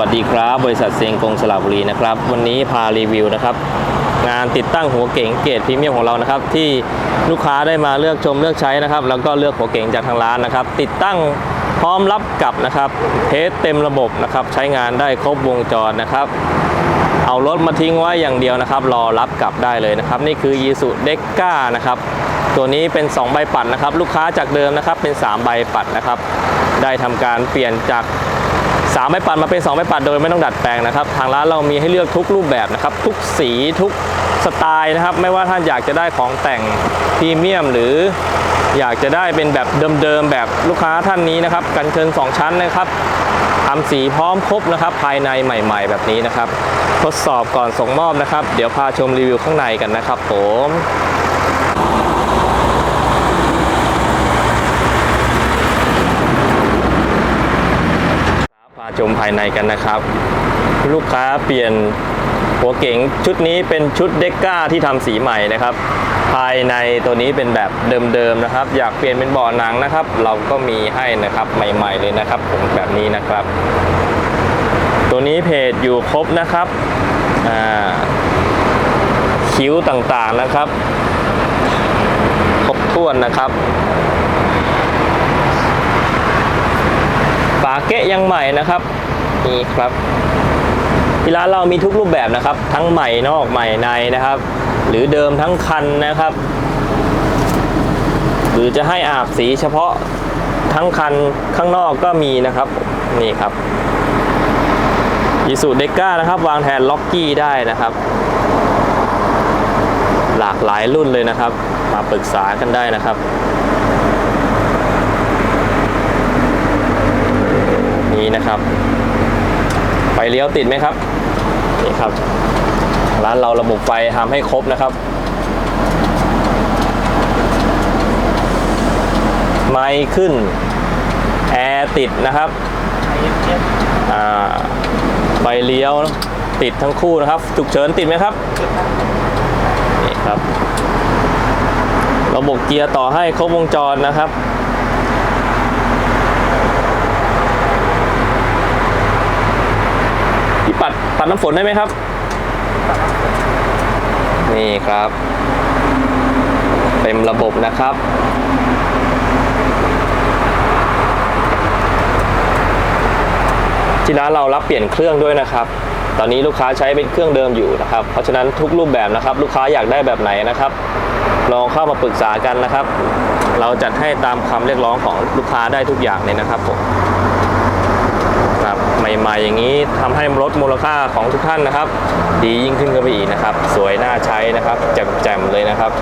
วัสดีครับ บริษัทเซียงกงสระบุรีนะครับ วันนี้พารีวิวนะครับ งานติดตั้งหัวเก๋งเกรดพรีเมียมของเรานะครับ ที่ลูกค้าได้มาเลือกชมเลือกใช้นะครับ แล้วก็เลือกหัวเก๋งจากทางร้านนะครับ ติดตั้งพร้อมรับกลับนะครับ เทสเต็มระบบนะครับ ใช้งานได้ครบวงจรนะครับ เอารถมาทิ้งไว้อย่างเดียวนะครับ รอรับกลับได้เลยนะครับ นี่คือ y ีสุเด็กก้านะครับตัวนี้เป็น 2 ใบปัดนะครับ ลูกค้าจากเดิมนะครับเป็น 3 ใบปัดนะครับ ได้ทำการเปลี่ยนจาก 3ใบปัดมาเป็น2ใบปัดโดยไม่ต้องดัดแปลงนะครับ ทางร้านเรามีให้เลือกทุกรูปแบบนะครับ ทุกสีทุกสไตล์นะครับ ไม่ว่าท่านอยากจะได้ของแต่งพรีเมียม หรืออยากจะได้เป็นแบบเดิมๆแบบลูกค้าท่านนี้นะครับ กันเชิง2ชั้นนะครับทำสีพร้อมครบนะครับ ภายในใหม่ ๆ แบบนี้นะครับ ทดสอบก่อนส่งมอบนะครับ เดี๋ยวพาชมรีวิวข้างในกันนะครับผม ชมภายในกันนะครับ ลูกค้าเปลี่ยนหัวเก๋งชุดนี้เป็นชุดเด็กก้าที่ทำสีใหม่นะครับ ภายในตัวนี้เป็นแบบเดิมๆนะครับ อยากเปลี่ยนเป็นเบาะหนังนะครับ เราก็มีให้นะครับใหม่ๆเลยนะครับผมแบบนี้นะครับ ตัวนี้เพจอยู่ครบนะครับคิ้วต่างๆนะครับ ครบถ้วนนะครับฝาเกะยังใหม่นะครับ นี่ครับที่ร้านเรามีทุกรูปแบบนะครับ ทั้งใหม่นอกใหม่ในนะครับ หรือเดิมทั้งคันนะครับ หรือจะให้อาบสีเฉพาะทั้งคันข้างนอกก็มีนะครับนี่ครับยีสูเดก้านะครับ วางแทนล็อกกี้ได้นะครับ หลากหลายรุ่นเลยนะครับ มาปรึกษากันได้นะครับนี่นะครับ ฟเลี้ยวติดไหมครับนี่ครับ ร้านเราระบบไฟทำให้ครบนะครับ ไมค์ขึ้น แอร์ติดนะครับไฟเลี้ยวติดทั้งคู่นะครับฉุกเฉินติดไหมครับนี่ครับ ระบบเกียร์ต่อให้ครบวงจรนะครับ พี่ ปัดปัดน้ำฝนได้ไหมครับ นี่ครับ เต็มระบบนะครับ ที่ร้านเรารับเปลี่ยนเครื่องด้วยนะครับ ตอนนี้ลูกค้าใช้เป็นเครื่องเดิมอยู่นะครับ เพราะฉะนั้นทุกรูปแบบนะครับ ลูกค้าอยากได้แบบไหนนะครับ ลองเข้ามาปรึกษากันนะครับ เราจัดให้ตามคำเรียกร้องของลูกค้าได้ทุกอย่างเลยนะครับผม ครับใหม่ๆอย่างนี้ทำให้ลดมูลค่าของทุกท่านนะครับ ดียิ่งขึ้นกันไปอีกนะครับ สวยน่าใช้นะครับแจ่มๆเลยนะครับ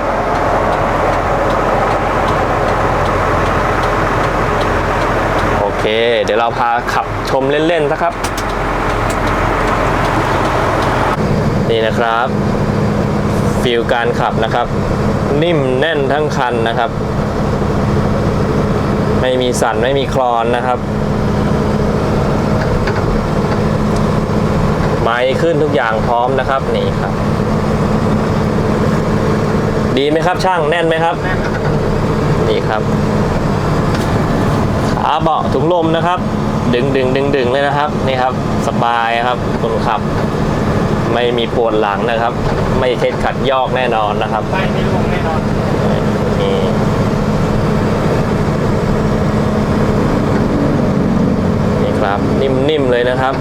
โอเค เดี๋ยวเราพาขับชมเล่นๆนะครับ นี่นะครับฟิลการขับนะครับ นิ่มแน่นทั้งคันนะครับ ไม่มีสั่นไม่มีคลอนนะครับ ไม้ขึ้นทุกอย่างพร้อมนะครับนี่ครับ ดีไหมครับช่างแน่นไหมครับ นี่ครับขาเบาะถุงลมนะครับ ดึงดึงดึงดึงเลยนะครับนี่ครับ สบายครับคนขับ ไม่มีปวดหลังนะครับ ไม่เคล็ดขัดยอกแน่นอนนะครับไปไม่ลงแน่นอนนี่นี่ครับนิ่มๆเลยนะครับ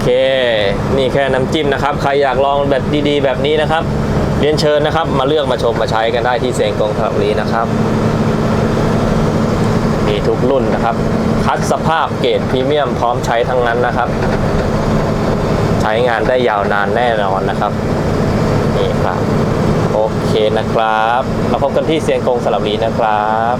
เค นี่แค่น้ำจิ้มนะครับ ใครอยากลองแบบดีๆ แบบนี้นะครับ เรียนเชิญนะครับ มาเลือกมาชมมาใช้กันได้ที่เซงกงสระบุรีนะครับ มีทุกรุ่นนะครับ คัดสภาพเกรดพรีเมียมพร้อมใช้ทั้งนั้นนะครับ ใช้งานได้ยาวนานแน่นอนนะครับนี่ครับโอเคนะครับเราพบกันที่เซียงกงสระบุรีนะครับ